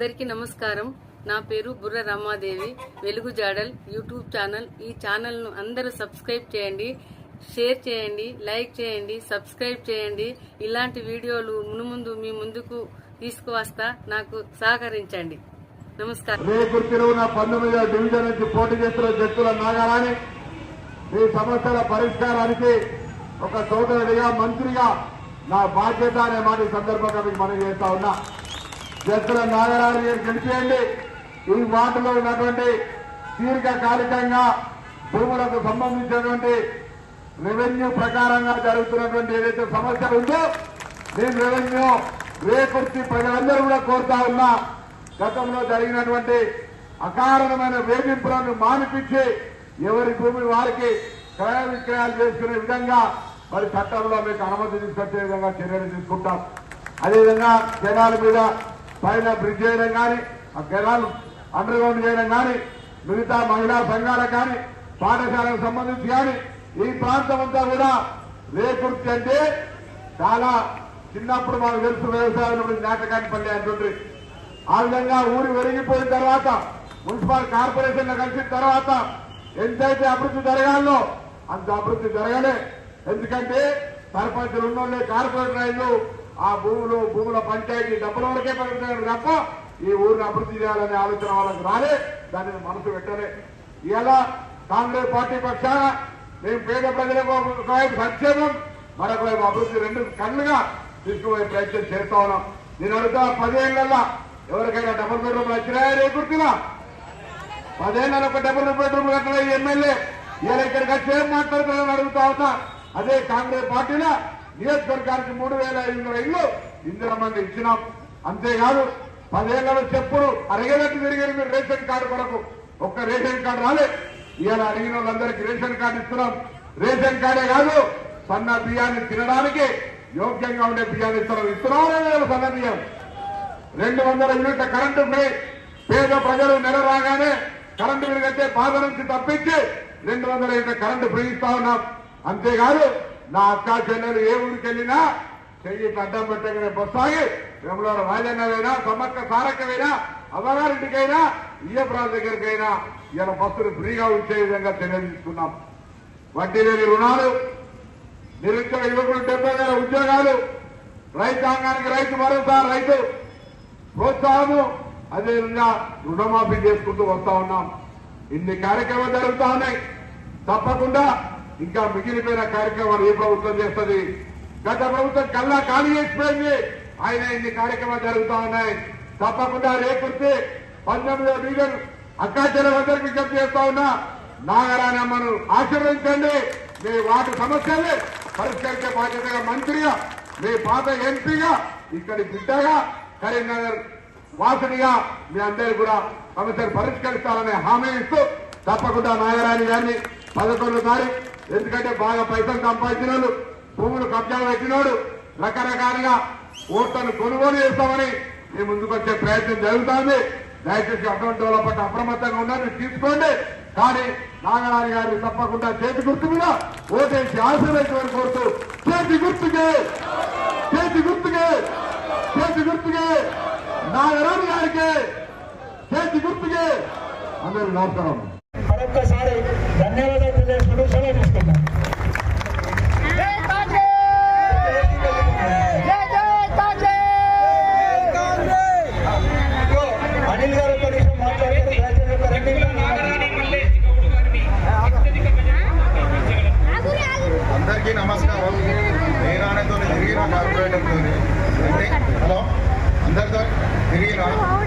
అందరికీ నమస్కారం. నా పేరు బుర్ర రమాదేవి. వెలుగు జాడల్ యూట్యూబ్ ఛానల్. ఈ ఛానల్ను అందరూ సబ్స్క్రైబ్ చేయండి షేర్ చేయండి లైక్ చేయండి సబ్స్క్రైబ్ చేయండి. ఇలాంటి వీడియోలు మునుముందు మీ ముందుకు తీసుకువస్తా నాకు సహకరించండి. నమస్కారం. రేపు డివిజన్ నుంచి పోటీ చేస్తున్న జట్టుల నాగారాన్ని ఈ సమస్యల పరిష్కారానికి ఒక సోదరుడిగా మంత్రిగా నా బాధ్యత అనే మాట ఈ సందర్భంగా మీకు మనం చేస్తా ఉన్నా. జగ్గుల నాగరాజు గారు గెలిచేయండి. ఈ వార్డులో ఉన్నటువంటి దీర్ఘకాలికంగా భూములకు సంబంధించినటువంటి రెవెన్యూ ప్రకారంగా జరుగుతున్నటువంటి ఏదైతే సమస్య ఉందో నేను రెవెన్యూ రేపటి ప్రజలందరూ కూడా కోరుతా ఉన్నా గతంలో జరిగినటువంటి అకారణమైన వేధింపులను మానిపించి ఎవరి భూమి వారికి క్రయ విక్రయాలు చేసుకునే విధంగా మరి చట్టంలో మీకు అనుమతి తీసుకొచ్చే విధంగా చర్యలు తీసుకుంటాం. అదేవిధంగా జనాల మీద పైన బ్రిడ్జ్ చేయడం కానీ ఆ కెనాల్ అండర్ గ్రౌండ్ చేయడం కానీ మిగతా మహిళా సంఘాలకు కానీ పాఠశాలకు సంబంధించి కానీ ఈ ప్రాంతం అంతా కూడా రేకుర్తి అంటే చాలా చిన్నప్పుడు మాకు తెలుసు వ్యవసాయం నాటకాన్ని పల్లె ఆ విధంగా ఊరు వెలిగిపోయిన తర్వాత మున్సిపల్ కార్పొరేషన్ కలిసిన తర్వాత ఎంతైతే అభివృద్ధి జరగాలో అంత అభివృద్ధి జరగలే. ఎందుకంటే సర్పంచులు ఉన్నోళ్ళే కార్పొరేటర్ అయిన ఆ భూములు భూముల పంచాయతీ డబ్బుల వరకే పెరుగుతాడు తప్ప ఈ ఊరిని అభివృద్ధి చేయాలనే ఆలోచన వాళ్ళకి రాలే. దానిని మనసు పెట్టలే. ఇలా కాంగ్రెస్ పార్టీ పక్షాన మేము పేద ప్రజలకు ఒకవైపు సంక్షేమం మరొక వైపు అభివృద్ధి రెండు కన్నుగా తీసుకుపోయే ప్రయత్నం చేస్తా ఉన్నాం. నేను అడుగుతా పదేళ్ళలో ఎవరికైనా డబుల్ బెడ్రూమ్లు వచ్చినాయా రేకుర్తిలా పదేళ్ళ ఒక డబుల్ బెడ్రూమ్ కట్టిన ఎమ్మెల్యే ఇలా ఇక్కడికి వచ్చి ఏం మాట్లాడుతున్నారని అడుగుతా ఉన్నా. అదే కాంగ్రెస్ పార్టీలో నియోజకవర్గానికి మూడు వేల ఐదు వందల ఇల్లు మంది ఇచ్చినాం. అంతేకాదు పదేళ్ళలో చెప్పుడు అరగేటట్టు తిరిగారు మీరు రేషన్ కార్డు కొరకు. ఒక్క రేషన్ కార్డు రాలే. ఇవాళ అడిగిన వాళ్ళందరికీ రేషన్ కార్డు ఇస్తున్నాం. రేషన్ కార్డే కాదు సన్న బియ్యాన్ని తినడానికి యోగ్యంగా ఉండే బియ్యాన్ని ఇస్తున్నాం. ఇస్తున్నాం సన్న బియ్యం. రెండు వందల యూనిట్ల కరెంటు ఫ్రీ పేద ప్రజలు నెల రాగానే కరెంటు బిల్లు కట్టే బాధ నుంచి తప్పించి రెండు వందల యూనిట్ల కరెంటు ఫ్రీ ఇస్తా ఉన్నాం. అంతేకాదు నా అక్క చెల్లెలు ఏ ఊరికి వెళ్ళినా చెయ్యి అడ్డం పెట్టగానే బొత్సాగి వెంబడ రాజన్నవైనా సమ్మక్క సారక్కవైనా అమ్మగారింటికైనా ఇయ్యపురాల దగ్గరికైనా ఇలా బస్సులు ఫ్రీగా ఉంచే విధంగా తెలియజేస్తున్నాం. వడ్డీ లేని రుణాలు నిరుద్యోగ యువకులు డెబ్బై వేల ఉద్యోగాలు రైతాంగానికి రైతు భరోసా రైతు ప్రోత్సాహము అదేవిధంగా రుణమాఫీ చేసుకుంటూ వస్తా ఉన్నాం. ఇన్ని కార్యక్రమాలు జరుగుతా ఉన్నాయి. తప్పకుండా ఇంకా మిగిలిపోయిన కార్యక్రమాలు ఏ ప్రభుత్వం చేస్తుంది? గత ప్రభుత్వం కల్లా ఖాళీ చేసిపోయింది. ఆయన ఇన్ని కార్యక్రమాలు జరుగుతా ఉన్నాయి. తప్పకుండా రేపొస్తే పంతొమ్మిదో డివిజన్ అక్కాచర్యందరికీ విజ్ఞప్తి చేస్తా ఉన్నా నాగరాని అమ్మను ఆశీర్వదించండి. మీ వాటి సమస్యల్ని పరిష్కరించే బాధ్యతగా మంత్రిగా మీ పాత ఎంపీగా ఇక్కడి బిడ్డగా కరీంనగర్ వాసునిగా మీ అందరు కూడా సమస్యలు పరిష్కరిస్తారనే హామీ ఇస్తూ తప్పకుండా నాగరాణి గారిని పదకొండు తారీఖు ఎందుకంటే బాగా పైసలు సంపాదించిన వాళ్ళు భూములు కబ్జాలు పెట్టినోడు రకరకాలుగా ఓట్లను కొనుగోలు చేస్తామని మీ ముందుకొచ్చే ప్రయత్నం జరుగుతుంది. దయచేసి అటువంటి వాళ్ళ పట్ల అప్రమత్తంగా ఉండాలని తీసుకోండి. కానీ నాగరాణి గారిని తప్పకుండా చేతి గుర్తు మీద ఓటేసి ఆశీర్వదించమని కోరుతూ చేతి గుర్తుకే చేతి గుర్తుకే చేతి గుర్తుకే నాగరాణి గారికి చేతి గుర్తుకే. అందరూ నమస్కారం. మరొక్కసారి ధన్యవాదాలు తెలియజేసుకుంటూ సెలవు తిరిగిన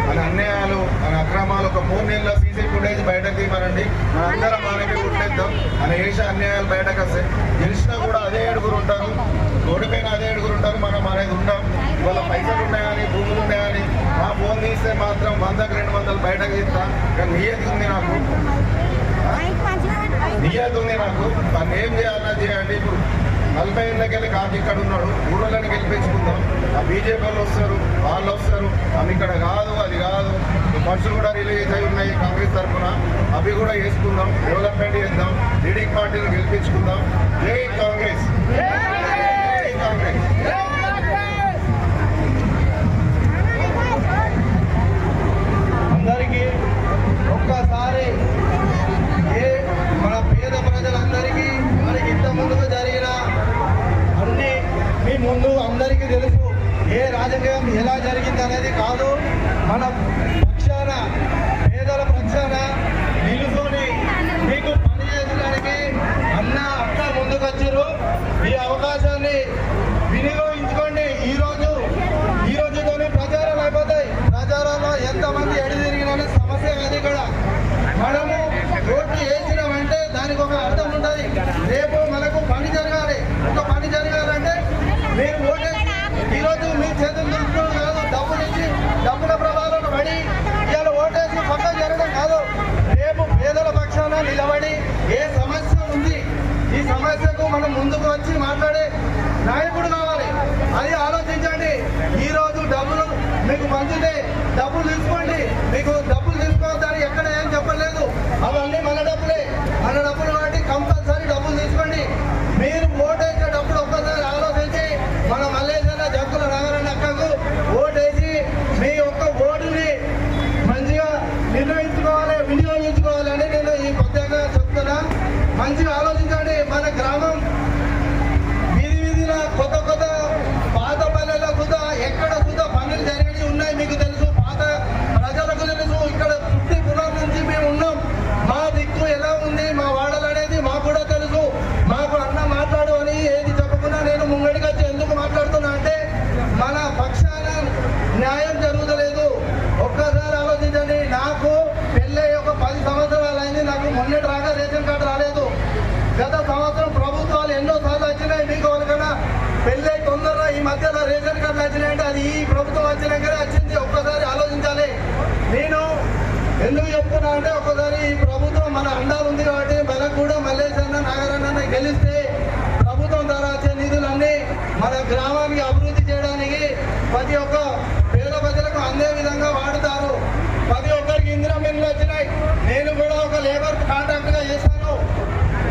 మన అన్యాయాలు మన అక్రమాలు ఒక మూడు నెలల సీసీ ఫుటేజ్ బయటకు తీయమనండి. మన అందరం మనకి గుర్తెద్దాం మన వేసే అన్యాయాలు బయటకు వస్తాయి గెలిచినా కూడా అదే ఏడుగురు ఉంటారు. ఓడిపోయిన అదే ఏడుగురు ఉంటారు. మనం అనేది ఉండం. ఇవాళ పైసలు ఉన్నాయని భూములు ఉన్నాయని మా ఫోన్ తీస్తే మాత్రం వందకు రెండు వందలు బయటకు తీస్తా. కానీ నియతి ఉంది నాకు. నియతి ఉంది నాకు. దాన్ని ఏం చేయాలన్నా చేయండి ఇప్పుడు. నలభై ఏళ్ళకెళ్ళి కాదు ఇక్కడ ఉన్నాడు. ఊళ్ళని గెలిపించుకుందాం. ఆ బీజేపీ వాళ్ళు వస్తారు వాళ్ళు వస్తారు. అవి ఇక్కడ కాదు అది కాదు. ఈ కూడా రిలీజ్ అయి ఉన్నాయి కాంగ్రెస్ తరఫున. అవి కూడా వేసుకుందాం డెవలప్మెంట్ చేద్దాం లీడింగ్ పార్టీని గెలిపించుకుందాం. జై కాంగ్రెస్! జై కాంగ్రెస్! తీసుకోండి. మీకు ఎందుకు చెప్తున్నా అంటే ఒకసారి ఈ ప్రభుత్వం మన అండాలు ఉంది కాబట్టి మనకు కూడా మల్లేష్ అన్న నాగరన్న గెలిస్తే ప్రభుత్వం ద్వారా వచ్చే నిధులన్నీ మన గ్రామానికి అభివృద్ధి చేయడానికి ప్రతి ఒక్క పేద ప్రజలకు అందే విధంగా వాడుతారు. ప్రతి ఒక్కరికి ఇందిరా మిల్లు వచ్చినాయి. నేను కూడా ఒక లేబర్ కాంట్రాక్ట్గా చేశాను.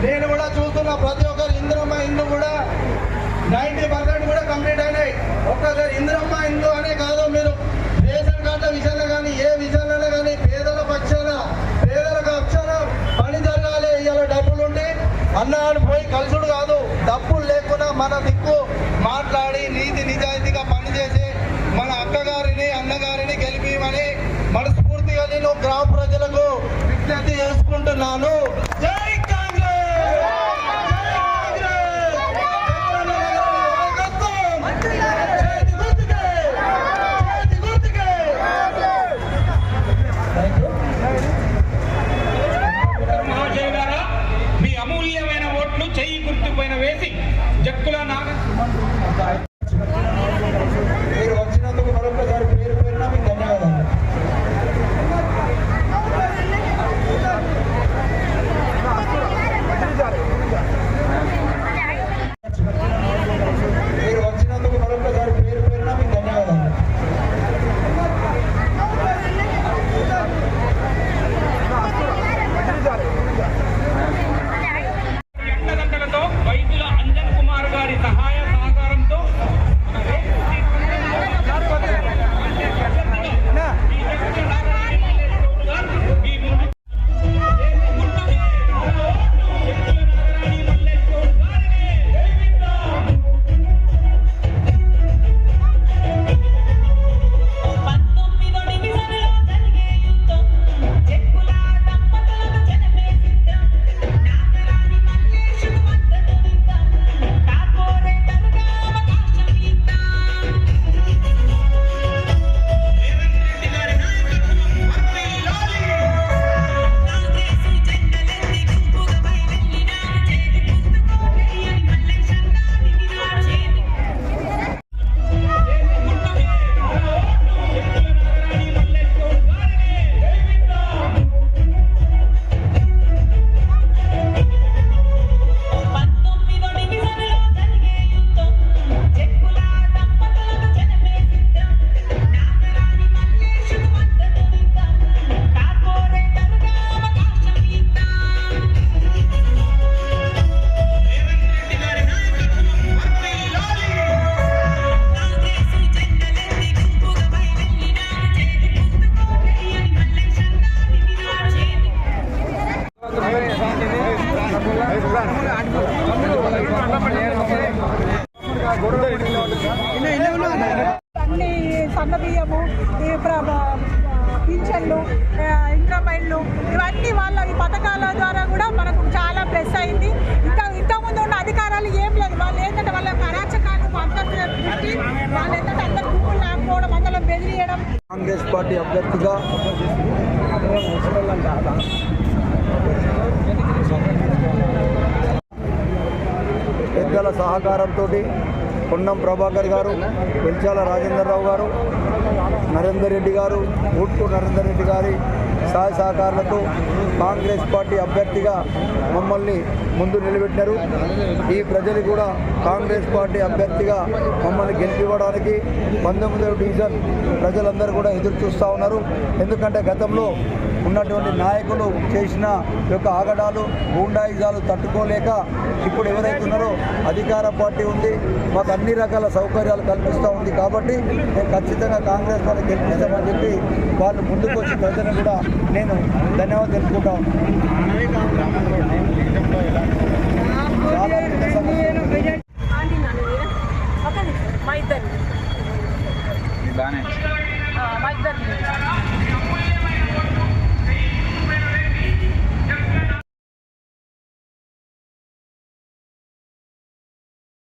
నేను కూడా చూస్తున్న ప్రతి ఒక్కరు ఇందిరమ్మ ఇందు కూడా నైంటీ పర్సెంట్ కూడా కంప్లీట్ అయినాయి. ఒక్కసారి ఇందిరమ్మ ఇందు అనే అన్నాడు పోయి కలుసుడు కాదు. డబ్బులు లేకుండా మన దిక్కు మాట్లాడి నీతి నిజాయితీగా పనిచేసి మన అక్కగారిని అన్నగారిని గెలిపిమని మనస్ఫూర్తిగా నేను గ్రామ ప్రజలకు విజ్ఞప్తి చేసుకుంటున్నాను. అన్ని సన్న బియ్యము ఈ ప్ర- పింఛన్లు ఆ, ఇంద్రమైన్లు ఇవన్నీ వాళ్ళ ఈ పథకాల ద్వారా కూడా మనకు చాలా ప్లస్ అయింది. ఇంకా ఇంతకుముందు ఉన్న అధికారాలు ఏం లేదు. వాళ్ళు ఏంటంటే వాళ్ళ యొక్క అందరి దృష్టి వాళ్ళు ఏంటంటే అందరు గుంపులు లేకపోవడం అందరూ బెదిరియడం. కాంగ్రెస్ పార్టీ అభ్యర్థిగా పెద్దల సహకారంతో పొన్నం ప్రభాకర్ గారు వెల్చాల రాజేంద్రరావు గారు నరేందర్ రెడ్డి గారు ఊట్కు నరేందర్ రెడ్డి గారి సహాయ సహకారాలతో కాంగ్రెస్ పార్టీ అభ్యర్థిగా మమ్మల్ని ముందు నిలబెట్టినారు. ఈ ప్రజలు కూడా కాంగ్రెస్ పార్టీ అభ్యర్థిగా మమ్మల్ని గెలిపివ్వడానికి పంతొమ్మిదవ డివిజన్ ప్రజలందరూ కూడా ఎదురు చూస్తూ ఉన్నారు. ఎందుకంటే గతంలో ఉన్నటువంటి నాయకులు చేసిన యొక్క ఆగడాలు గూండాయిజాలు తట్టుకోలేక ఇప్పుడు ఎవరైతే ఉన్నారో అధికార పార్టీ ఉంది మాకు అన్ని రకాల సౌకర్యాలు కల్పిస్తూ ఉంది కాబట్టి మేము ఖచ్చితంగా కాంగ్రెస్ వాళ్ళకి గెలిపిస్తామని చెప్పి వాళ్ళు ముందుకు వచ్చి ప్రజలను కూడా నేను ధన్యవాదాలు తెలుపుకుంటా ఉన్నాను. మా ఇద్దరు